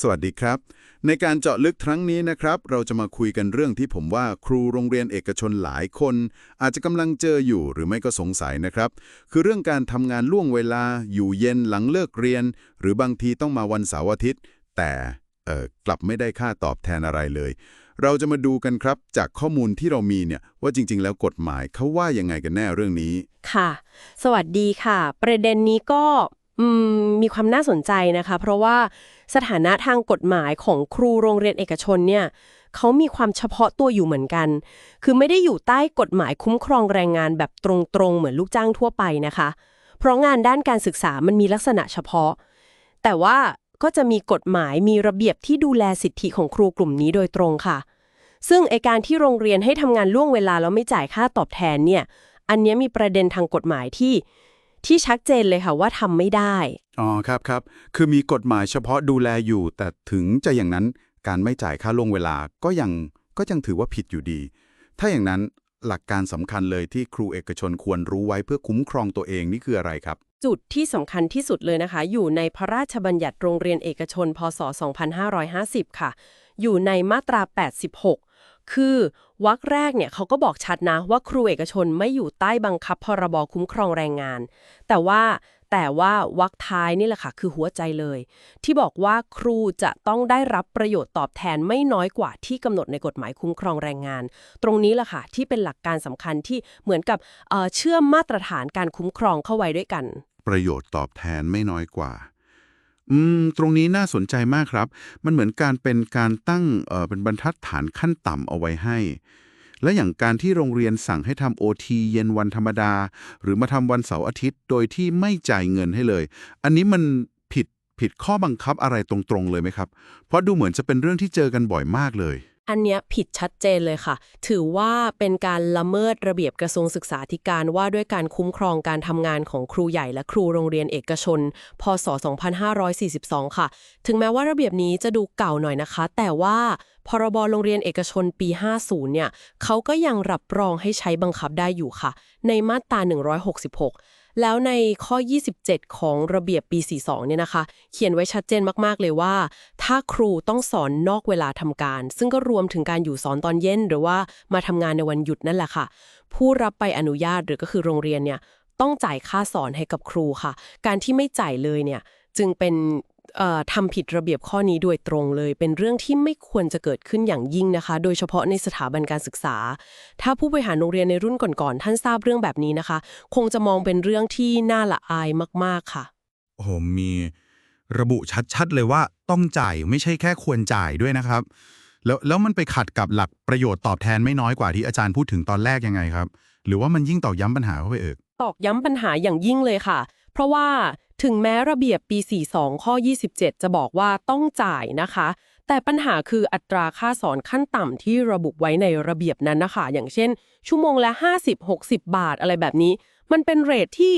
สวัสดีครับ ในการเจาะลึกครั้งนี้นะครับ เราจะมาคุยกันเรื่องที่ผมว่าครูโรงเรียนเอกชนหลายคน อาจจะกำลังเจออยู่หรือไม่ก็สงสัยนะครับ คือเรื่องการทำงานล่วงเวลาอยู่เย็นหลังเลิกเรียน หรือบางทีต้องมาวันเสาร์อาทิตย์ แต่เออกลับไม่ได้ค่าตอบแทนอะไรเลย เราจะมาดูกันครับจากข้อมูลที่เรามีเนี่ยว่าจริง ๆ แล้วกฎหมายเขาว่ายังไงกันแน่เรื่องนี้ ค่ะ สวัสดีค่ะ ประเด็นนี้ก็มีความน่าสนใจนะคะ เพราะว่า สถานะทางกฎหมายของครูโรงเรียนเอกชนเนี่ยเขามีความเฉพาะตัวอยู่เหมือนกัน คือไม่ได้อยู่ใต้กฎหมายคุ้มครองแรงงานแบบตรงๆ เหมือนลูกจ้างทั่วไปนะคะ เพราะงานด้านการศึกษามันมีลักษณะเฉพาะ แต่ว่าก็จะมีกฎหมายมีระเบียบที่ดูแลสิทธิของครูกลุ่มนี้โดยตรงค่ะ ซึ่งไอการที่โรงเรียนให้ทำงานล่วงเวลาแล้วไม่จ่ายค่าตอบแทนเนี่ย อันนี้มีประเด็นทางกฎหมายที่ ที่ชัดเจนเลยค่ะว่าทำไม่ได้ อ๋อครับครับ คือมีกฎหมายเฉพาะดูแลอยู่ แต่ถึงจะอย่างนั้นการไม่จ่ายค่าล่วงเวลาก็ยังก็ยังถือว่าผิดอยู่ดี ถ้าอย่างนั้นหลักการสำคัญเลยที่ครูเอกชนควรรู้ไว้เพื่อคุ้มครองตัวเองนี่คืออะไรครับ จุดที่สำคัญที่สุดเลยนะคะ อยู่ในพระราชบัญญัติโรงเรียนเอกชน พศ 2550 ค่ะ อยู่ในมาตรา 86 คือวรรคแรกเนี่ยเขาก็บอกชัดนะว่าครูเอกชนไม่อยู่ใต้บังคับพรบคุ้มครองแรงงาน แต่ว่าแต่ว่าวรรคท้ายนี่แหละค่ะคือหัวใจเลย ที่บอกว่าครูจะต้องได้รับประโยชน์ตอบแทนไม่น้อยกว่าที่กำหนดในกฎหมายคุ้มครองแรงงาน ตรงนี้แหละค่ะที่เป็นหลักการสำคัญที่เหมือนกับเเชื่อมมาตรฐานการคุ้มครองเข้าไว้ด้วยกัน ประโยชน์ตอบแทนไม่น้อยกว่า อืม ตรงนี้น่าสนใจมากครับ มันเหมือนการเป็นการตั้งเอ่อเป็นบรรทัดฐานขั้นต่ำเอาไว้ให้ และอย่างการที่โรงเรียนสั่งให้ทำโอทีเย็นวันธรรมดา หรือมาทำวันเสาร์อาทิตย์ โดยที่ไม่จ่ายเงินให้เลย อันนี้มันผิดผิดข้อบังคับอะไรตรงๆเลยไหมครับ เพราะดูเหมือนจะเป็นเรื่องที่เจอกันบ่อยมากเลย อันเนี้ยผิดชัดเจนเลยค่ะ ถือว่าเป็นการละเมิดระเบียบกระทรวงศึกษาธิการว่าด้วยการคุ้มครองการทำงานของครูใหญ่และครูโรงเรียนเอกชน พศ 2542 ค่ะ ถึงแม้ว่าระเบียบนี้จะดูเก่าหน่อยนะคะ แต่ว่าพรบโรงเรียนเอกชนปี 50 เนี่ยเขาก็ยังรับรองให้ใช้บังคับได้อยู่ค่ะ ในมาตรา 166 แล้วในข้อ 27 ของระเบียบปี 42 เนี่ยนะคะ เขียนไว้ชัดเจนมากๆเลยว่า ถ้าครูต้องสอนนอกเวลาทำการ ซึ่งก็รวมถึงการอยู่สอนตอนเย็น หรือว่ามาทำงานในวันหยุดนั่นแหละค่ะ ผู้รับไปอนุญาตหรือก็คือโรงเรียนเนี่ยต้องจ่ายค่าสอนให้กับครูค่ะ การที่ไม่จ่ายเลยเนี่ยจึงเป็น ทำผิดระเบียบข้อนี้โดยตรงเลย เป็นเรื่องที่ไม่ควรจะเกิดขึ้นอย่างยิ่งนะคะ โดยเฉพาะในสถาบันการศึกษา ถ้าผู้บริหารโรงเรียนในรุ่นก่อนๆท่านทราบเรื่องแบบนี้นะคะ คงจะมองเป็นเรื่องที่น่าละอายมากๆค่ะโอ้โหมีระบุชัดๆเลยว่าต้องจ่ายไม่ใช่แค่ควรจ่ายด้วยนะครับ แล้วแล้วมันไปขัดกับหลักประโยชน์ตอบแทนไม่น้อยกว่าที่อาจารย์พูดถึงตอนแรกยังไงครับ หรือว่ามันยิ่งตอกย้ำปัญหาเข้าไปเอิกตอกย้ำปัญหาอย่างยิ่งเลยค่ะ เพราะว่า ถึงแม้ระเบียบปี 42 ข้อ 27 จะบอกว่าต้องจ่ายนะคะ แต่ปัญหาคืออัตราค่าสอนขั้นต่ำที่ระบุไว้ในระเบียบนั้นนะคะ อย่างเช่น ชั่วโมงละ 50-60 บาทอะไรแบบนี้ มันเป็นเรทที่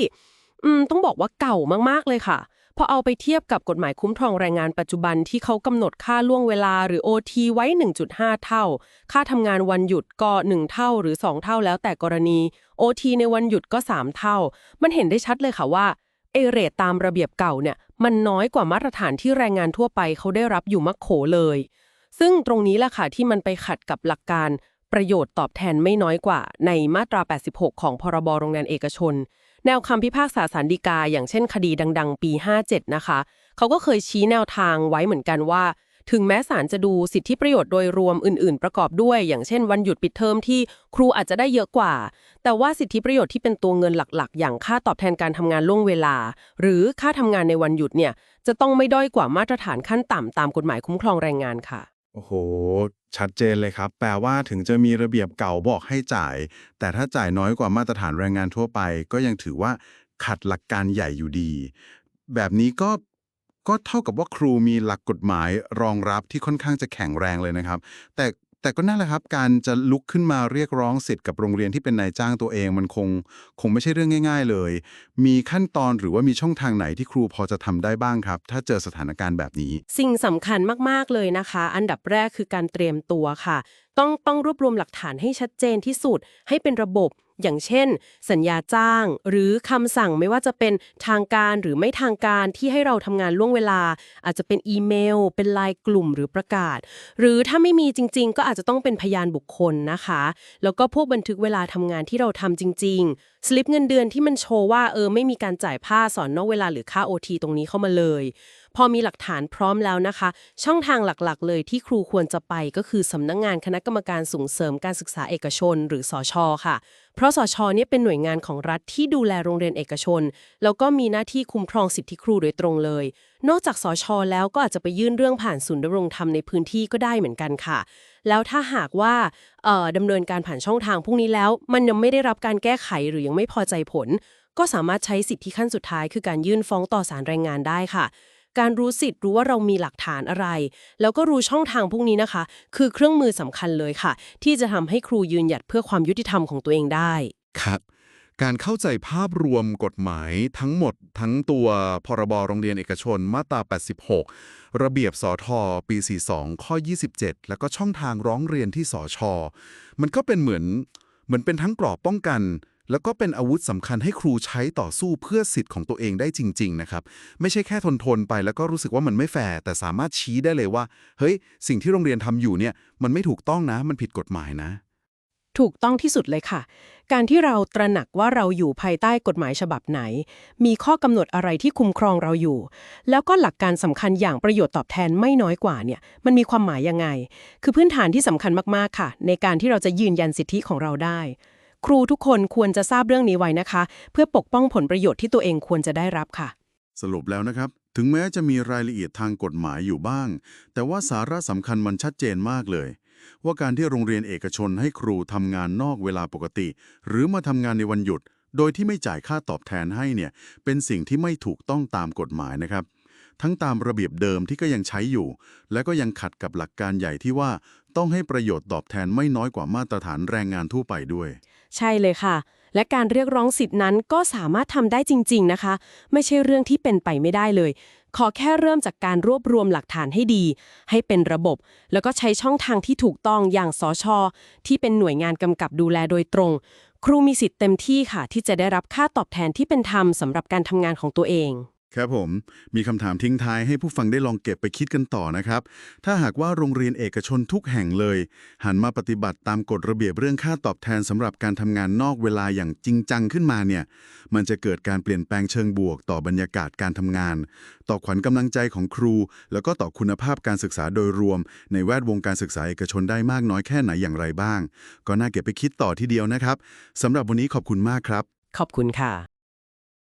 ต้องบอกว่าเก่ามากๆเลยค่ะพอเอาไปเทียบกับกฎหมายคุ้มครองแรงงานปัจจุบันที่เขากำหนดค่าล่วงเวลาหรือ OT ไว้ 1.5 เท่า ค่าทำงานวันหยุดก็ 1 เท่าหรือ 2 เท่าแล้วแต่กรณี OT ในวันหยุดก็ 3 เท่า มันเห็นได้ชัดเลยค่ะว่า เอเรทตามระเบียบเก่าเนี่ยมันน้อยกว่ามาตรฐานที่แรงงานทั่วไปเขาได้รับอยู่มักโขเลย ซึ่งตรงนี้แหละค่ะที่มันไปขัดกับหลักการประโยชน์ตอบแทนไม่น้อยกว่า ในมาตรา 86 ของพรบโรงงานเอกชน แนวคำพิพากษาสารดีกา อย่างเช่นคดีดัง ๆ ปี 57 นะคะ เขาก็เคยชี้แนวทางไว้เหมือนกันว่า ถึงแม้ศาลจะดูสิทธิประโยชน์โดยรวมอื่น ๆ ประกอบด้วย อย่างเช่น วันหยุดปิดเทอมที่ครูอาจจะได้เยอะกว่า แต่ว่าสิทธิประโยชน์ที่เป็นตัวเงินหลัก ๆ อย่างค่าตอบแทนการทำงานล่วงเวลา หรือค่าทำงานในวันหยุดเนี่ยจะต้องไม่ด้อยกว่ามาตรฐานขั้นต่ำตามกฎหมายคุ้มครองแรงงานค่ะโอ้โห ชัดเจนเลยครับ แปลว่าถึงจะมีระเบียบเก่าบอกให้จ่าย แต่ถ้าจ่ายน้อยกว่ามาตรฐานแรงงานทั่วไป ก็ยังถือว่าขัดหลักการใหญ่อยู่ดี แบบนี้ก็ ก็เท่ากับว่าครูมีหลักกฎหมายรองรับที่ค่อนข้างจะแข็งแรงเลยนะครับ แต่แต่ก็นั่นแหละครับ การจะลุกขึ้นมาเรียกร้องสิทธิ์กับโรงเรียนที่เป็นนายจ้างตัวเองมันคง คงไม่ใช่เรื่องง่าย ๆ เลย มีขั้นตอนหรือว่ามีช่องทางไหนที่ครูพอจะทำได้บ้างครับ ถ้าเจอสถานการณ์แบบนี้ สิ่งสำคัญมากๆเลยนะคะ อันดับแรกคือการเตรียมตัวค่ะ ต้องต้องรวบรวมหลักฐานให้ชัดเจนที่สุดให้เป็นระบบ อย่างเช่น สัญญาจ้าง หรือคำสั่งไม่ว่าจะเป็นทางการหรือไม่ทางการที่ให้เราทำงานล่วงเวลา อาจจะเป็นอีเมล เป็นไลน์กลุ่มหรือประกาศ หรือถ้าไม่มีจริง ๆ ก็อาจจะต้องเป็นพยานบุคคลนะคะ แล้วก็พวกบันทึกเวลาทำงานที่เราทำจริง ๆ สลิปเงินเดือนที่มันโชว์ว่าเออไม่มีการจ่ายค่าสอนนอกเวลาหรือค่า OT ตรงนี้เข้ามาเลย พอมีหลักฐานพร้อมแล้วนะคะ ช่องทางหลักๆ เลยที่ครูควรจะไปก็คือสำนักงงานคณะกรรมการส่งเสริมการศึกษาเอกชน หรือสอชอค่ะ เพราะสอชอเนี่ยเป็นหน่วยงานของรัฐที่ดูแลโรงเรียนเอกชน แล้วก็มีหน้าที่คุ้มครองสิทธิครูโดยตรงเลย นอกจากสอชอแล้วก็อาจจะไปยื่นเรื่องผ่านศูนย์ดำรงธรรมในพื้นที่ก็ได้เหมือนกันค่ะ แล้วถ้าหากว่าดำเนินการผ่านช่องทางพวกนี้แล้ว มันยังไม่ได้รับการแก้ไขหรือยังไม่พอใจผล ก็สามารถใช้สิทธิขั้นสุดท้าย คือการยื่นฟ้องต่อศาลแรงงานได้ค่ะ การรู้สิทธิ์รู้ว่าเรามีหลักฐานอะไร แล้วก็รู้ช่องทางพวกนี้นะคะ คือเครื่องมือสำคัญเลยค่ะ ที่จะทำให้ครูยืนหยัดเพื่อความยุติธรรมของตัวเองได้ครับ การเข้าใจภาพรวมกฎหมายทั้งหมดทั้งตัวพรบโรงเรียนเอกชนมาตรา 86 ระเบียบสอทอปี 42 ข้อ 27 แล้วก็ช่องทางร้องเรียนที่สอชอมันก็เป็นเหมือนเหมือนเป็นทั้งกรอบป้องกัน แล้วก็เป็นอาวุธสำคัญให้ครูใช้ต่อสู้เพื่อสิทธิ์ของตัวเองได้จริง ๆ นะครับ ไม่ใช่แค่ทนทนไปแล้วก็รู้สึกว่ามันไม่แฟร์แต่สามารถชี้ได้เลยว่า เฮ้ย สิ่งที่โรงเรียนทำอยู่เนี่ยมันไม่ถูกต้องนะ มันผิดกฎหมายนะ ถูกต้องที่สุดเลยค่ะ การที่เราตระหนักว่าเราอยู่ภายใต้กฎหมายฉบับไหน มีข้อกำหนดอะไรที่คุ้มครองเราอยู่ แล้วก็หลักการสำคัญอย่างประโยชน์ตอบแทนไม่น้อยกว่าเนี่ย มันมีความหมายยังไง คือพื้นฐานที่สำคัญมาก ๆ ค่ะ ในการที่เราจะยืนยันสิทธิของเราได้ ครูทุกคนควรจะทราบเรื่องนี้ไว้นะคะ เพื่อปกป้องผลประโยชน์ที่ตัวเองควรจะได้รับค่ะ สรุปแล้วนะครับ ถึงแม้จะมีรายละเอียดทางกฎหมายอยู่บ้าง แต่ว่าสาระสำคัญมันชัดเจนมากเลย ว่าการที่โรงเรียนเอกชนให้ครูทำงานนอกเวลาปกติ หรือมาทำงานในวันหยุด โดยที่ไม่จ่ายค่าตอบแทนให้เนี่ยเป็นสิ่งที่ไม่ถูกต้องตามกฎหมายนะครับ ทั้งตามระเบียบเดิมที่ก็ยังใช้อยู่ และก็ยังขัดกับหลักการใหญ่ที่ว่าต้องให้ประโยชน์ตอบแทนไม่น้อยกว่ามาตรฐานแรงงานทั่วไปด้วย ใช่เลยค่ะ และการเรียกร้องสิทธินั้นก็สามารถทำได้จริง ๆ นะคะ ไม่ใช่เรื่องที่เป็นไปไม่ได้เลย ขอแค่เริ่มจากการรวบรวมหลักฐานให้ดี ให้เป็นระบบ แล้วก็ใช้ช่องทางที่ถูกต้องอย่างสอชที่เป็นหน่วยงานกำกับดูแลโดยตรง ครูมีสิทธิ์เต็มที่ค่ะ ที่จะได้รับค่าตอบแทนที่เป็นธรรมสำหรับการทำงานของตัวเอง ครับผม มีคำถามทิ้งท้ายให้ผู้ฟังได้ลองเก็บไปคิดกันต่อนะครับ ถ้าหากว่าโรงเรียนเอกชนทุกแห่งเลย หันมาปฏิบัติตามกฎระเบียบเรื่องค่าตอบแทนสำหรับการทำงานนอกเวลาอย่างจริงจังขึ้นมาเนี่ย มันจะเกิดการเปลี่ยนแปลงเชิงบวกต่อบรรยากาศการทำงาน ต่อขวัญกำลังใจของครู แล้วก็ต่อคุณภาพการศึกษาโดยรวม ในแวดวงการศึกษาเอกชนได้มากน้อยแค่ไหนอย่างไรบ้าง ก็น่าเก็บไปคิดต่อทีเดียวนะครับสำหรับวันนี้ขอบคุณมากครับ ขอบคุณค่ะ